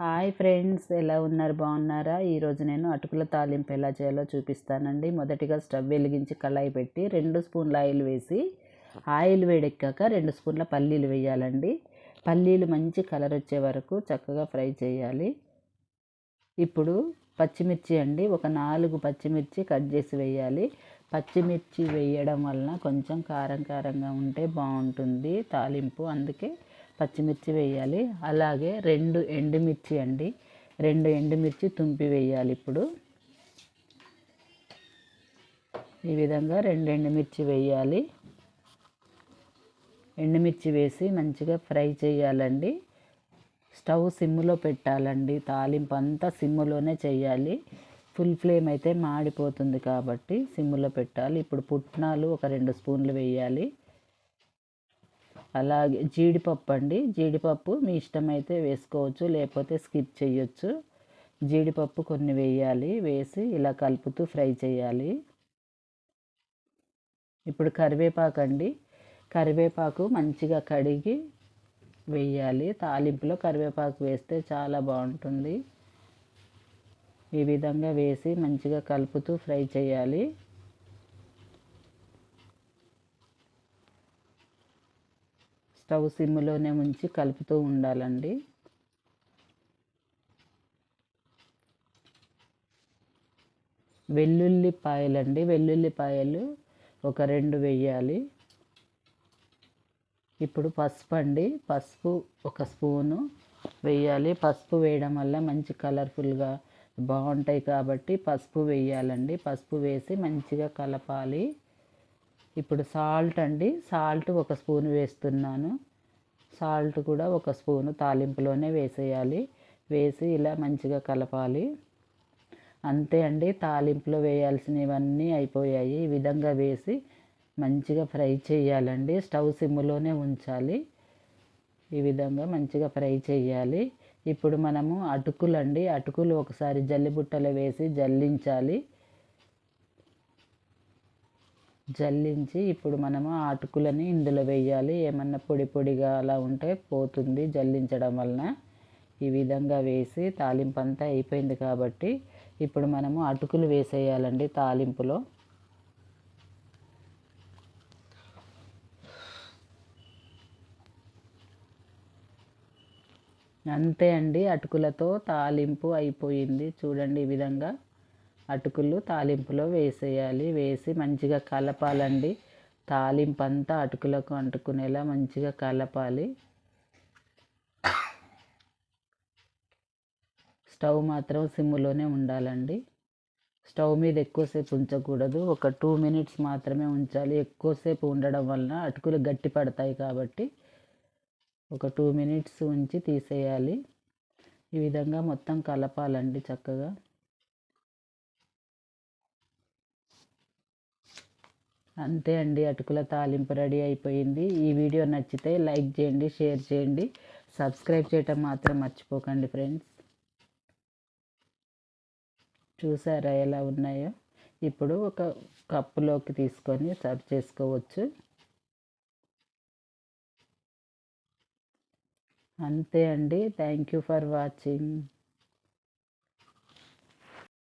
Hi friends ఎలా ఉన్నారు? బాగున్నారా? ఈరోజు నేను అటుకుల తాలింపు ఎలా చేయాలో చూపిస్తానండి. మొదటిగా స్టవ్ వెలిగించి కళాయి పెట్టి రెండు స్పూన్ల ఆయిల్ వేసి ఆయిల్ వేడెక్కాక రెండు స్పూన్ల పల్లీలు వేయాలండి. పల్లీలు మంచి కలర్ వచ్చే వరకు చక్కగా ఫ్రై చేయాలి. ఇప్పుడు పచ్చిమిర్చి అండి ఒక నాలుగు పచ్చిమిర్చి కట్ చేసి వేయాలి. పచ్చిమిర్చి వేయడం వలన కొంచెం కారం కారంగా ఉంటే బాగుంటుంది తాలింపు. అందుకే పచ్చిమిర్చి వేయాలి. అలాగే రెండు ఎండుమిర్చి అండి. రెండు ఎండుమిర్చి తుంపి వేయాలి ఇప్పుడు. ఈ విధంగా రెండు ఎండుమిర్చి వేయాలి. ఎండుమిర్చి వేసి మంచిగా ఫ్రై చేయాలండి. స్టవ్ సిమ్లో పెట్టాలండి. తాలింపు అంతా సిమ్లోనే చేయాలి. ఫుల్ ఫ్లేమ్ అయితే మాడిపోతుంది కాబట్టి సిమ్లో పెట్టాలి. ఇప్పుడు పుట్నాలు ఒక రెండు స్పూన్లు వేయాలి. అలాగే జీడిపప్పు అండి. జీడిపప్పు మీ ఇష్టమైతే వేసుకోవచ్చు లేకపోతే స్కిప్ చేయొచ్చు. జీడిపప్పు కొన్ని వేయాలి వేసి ఇలా కలుపుతూ ఫ్రై చేయాలి. ఇప్పుడు కరివేపాకు అండి. కరివేపాకు మంచిగా కడిగి వేయాలి. తాలింపులో కరివేపాకు వేస్తే చాలా బాగుంటుంది. ఈ విధంగా వేసి మంచిగా కలుపుతూ ఫ్రై చేయాలి. స్టవ్ సిమ్లోనే ఉంచి కలుపుతూ ఉండాలండి. వెల్లుల్లిపాయలండి వెల్లుల్లిపాయలు ఒక రెండు వేయాలి. ఇప్పుడు పసుపు అండి. పసుపు ఒక స్పూను వేయాలి. పసుపు వేయడం వల్ల మంచి కలర్ఫుల్గా బాగుంటాయి కాబట్టి పసుపు వేయాలండి. పసుపు వేసి మంచిగా కలపాలి. ఇప్పుడు సాల్ట్ అండి. సాల్ట్ ఒక స్పూన్ వేస్తున్నాను. సాల్ట్ కూడా ఒక స్పూను తాలింపులోనే వేసేయాలి. వేసి ఇలా మంచిగా కలపాలి. అంతే అండి. తాలింపులో వేయాల్సినవన్నీ అయిపోయాయి. ఈ విధంగా వేసి మంచిగా ఫ్రై చేయాలండి. స్టవ్ సిమ్లోనే ఉంచాలి. ఈ విధంగా మంచిగా ఫ్రై చేయాలి. ఇప్పుడు మనము అటుకులు అండి. అటుకులు ఒకసారి జల్లిబుట్టలో వేసి జల్లించాలి. జల్లించి ఇప్పుడు మనము అటుకులని ఇందులో వేయాలి. ఏమన్నా పొడి పొడిగా అలా ఉంటే పోతుంది జల్లించడం వలన. ఈ విధంగా వేసి తాలింపు అంతా అయిపోయింది కాబట్టి ఇప్పుడు మనము అటుకులు వేసేయాలండి తాలింపులో. అంతే అండి అటుకులతో తాలింపు అయిపోయింది. చూడండి ఈ విధంగా. అటుకులు తాలింపులో వేసేయాలి. వేసి మంచిగా కలపాలండి. తాలింపు అంతా అటుకులకు అంటుకునేలా మంచిగా కలపాలి. స్టవ్ మాత్రం సిమ్లోనే ఉండాలండి. స్టవ్ మీద ఎక్కువసేపు ఉంచకూడదు. ఒక టూ మినిట్స్ మాత్రమే ఉంచాలి. ఎక్కువసేపు ఉండడం వలన అటుకులు గట్టి పడతాయి కాబట్టి ఒక టూ మినిట్స్ ఉంచి తీసేయాలి. ఈ విధంగా మొత్తం కలపాలండి చక్కగా. అంతే అండి అటుకుల తాలింపు రెడీ అయిపోయింది. ఈ వీడియో నచ్చితే లైక్ చేయండి షేర్ చేయండి. సబ్స్క్రైబ్ చేయటం మాత్రం మర్చిపోకండి ఫ్రెండ్స్. చూసారా ఎలా ఉన్నాయో? ఇప్పుడు ఒక కప్పులోకి తీసుకొని సర్వ్ చేసుకోవచ్చు. అంతే అండి. Thank you for watching.